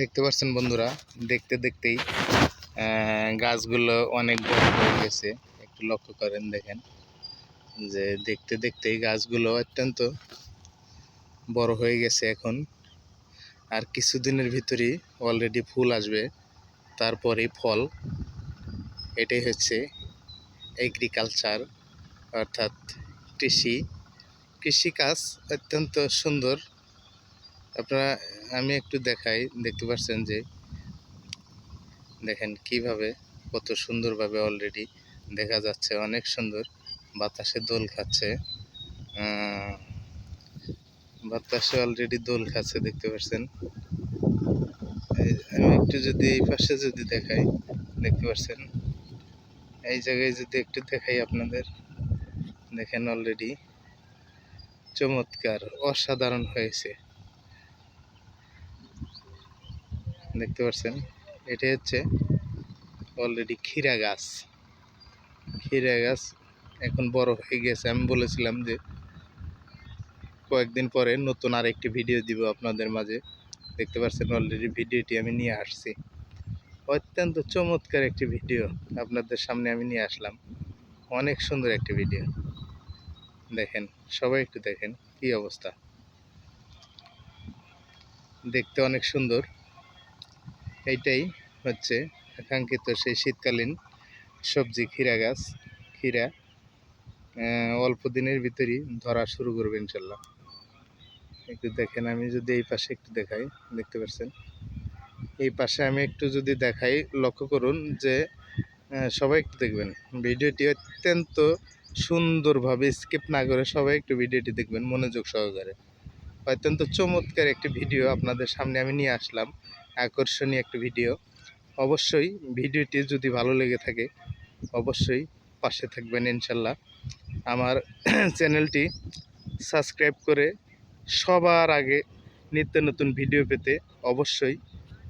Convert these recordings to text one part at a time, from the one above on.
দেখতে পাচ্ছেন বন্ধুরা, দেখতে দেখতেই গাছগুলো অনেক বড় হয়ে গেছে। একটু লক্ষ্য করেন দেখেন, যে দেখতে দেখতেই গাছগুলো অত্যন্ত বড় হয়ে গেছে এখন। আর কিছুদিনের ভিতরেই অলরেডি ফুল আসবে, তারপরেই ফল। এটাই হচ্ছে এগ্রিকালচার অর্থাৎ কৃষি। কৃষিকাজ অত্যন্ত সুন্দর আপনারা, আমি একটু দেখাই, দেখতে পাচ্ছেন যে, দেখেন কীভাবে কত সুন্দরভাবে অলরেডি দেখা যাচ্ছে, অনেক সুন্দর বাতাসে দোল খাচ্ছে। বাতাসে অলরেডি দোল খাচ্ছে, দেখতে পাচ্ছেন আমি একটু যদি এই পাশে যদি দেখাই, দেখতে পাচ্ছেন এই জায়গায় যদি একটু দেখাই আপনাদের, দেখেন অলরেডি চমৎকার, অসাধারণ হয়েছে। দেখতে পাচ্ছেন এটা হচ্ছে অলরেডি ক্ষীরা গাছ। ক্ষীরা গাছ এখন বড় হয়ে গেছে। আমি বলেছিলাম যে কয়েকদিন পরে নতুন আর একটি ভিডিও দিব আপনাদের মাঝে। দেখতে পাচ্ছেন অলরেডি ভিডিওটি আমি নিয়ে আসছি। অত্যন্ত চমৎকার একটি ভিডিও আপনাদের সামনে আমি নিয়ে আসলাম। অনেক সুন্দর একটি ভিডিও দেখেন, সবাই একটু দেখেন কি অবস্থা। দেখতে অনেক সুন্দর। এইটাই হচ্ছে আকাঙ্ক্ষিত সেই শীতকালীন সবজি, ক্ষীরা গাছ, ক্ষীরা অল্প দিনের ভিতরই ধরা শুরু করবে ইনশাল্লাহ। একটু দেখেন, আমি যদি এই পাশে একটু দেখাই, দেখতে পাচ্ছেন? এই পাশে আমি একটু যদি দেখাই, লক্ষ্য করুন যে সবাই একটু দেখবেন। ভিডিওটি অত্যন্ত সুন্দরভাবে স্কিপ না করে সবাই একটু ভিডিওটি দেখবেন, মনোযোগ সহকারে। অত্যন্ত চমৎকার একটি ভিডিও আপনাদের সামনে আমি নিয়ে আসলাম। আকর্ষণীয় একটি ভিডিও। অবশ্যই ভিডিওটি যদি ভালো লেগে থাকে, অবশ্যই পাশে থাকবেন ইনশাল্লাহ। আমার চ্যানেলটি সাবস্ক্রাইব করে সবার আগে নিত্য নতুন ভিডিও পেতে অবশ্যই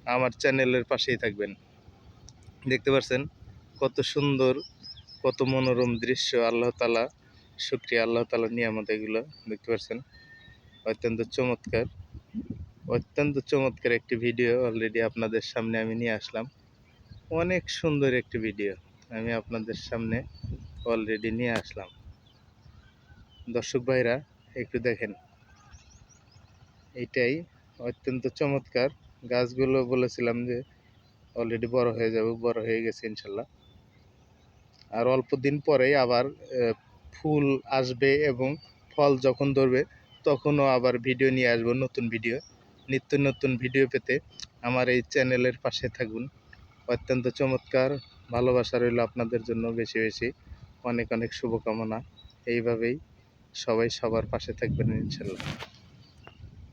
আমার চ্যানেলের পাশেই থাকবেন। দেখতে পাচ্ছেন কত সুন্দর, কত মনোরম দৃশ্য আল্লাহ তালা শুক্রিয়া আল্লাহ তালা নিয়ামত এগুলো। দেখতে পাচ্ছেন অত্যন্ত চমৎকার। অত্যন্ত চমৎকার একটি ভিডিও অলরেডি আপনাদের সামনে আমি নিয়ে আসলাম। অনেক সুন্দর একটি ভিডিও আমি আপনাদের সামনে অলরেডি নিয়ে আসলাম। দর্শক ভাইরা, একটু দেখেন। এটাই অত্যন্ত চমৎকার। গাছগুলো বলেছিলাম যে অলরেডি বড় হয়ে যাবে, বড় হয়ে গেছে ইনশাল্লাহ। আর অল্প দিন পরেই আবার ফুল আসবে এবং ফল যখন ধরবে, তখনও আবার ভিডিও নিয়ে আসব, নতুন ভিডিও নিত্য নতুন ভিডিও পেতে আমার এই চ্যানেলের পাশে থাকুন। অত্যন্ত চমৎকার, ভালোবাসা রইল আপনাদের জন্য বেশি বেশি। অনেক অনেক শুভকামনা। এইভাবেই সবাই সবার পাশে থাকবেন ইনশাল্লাহ।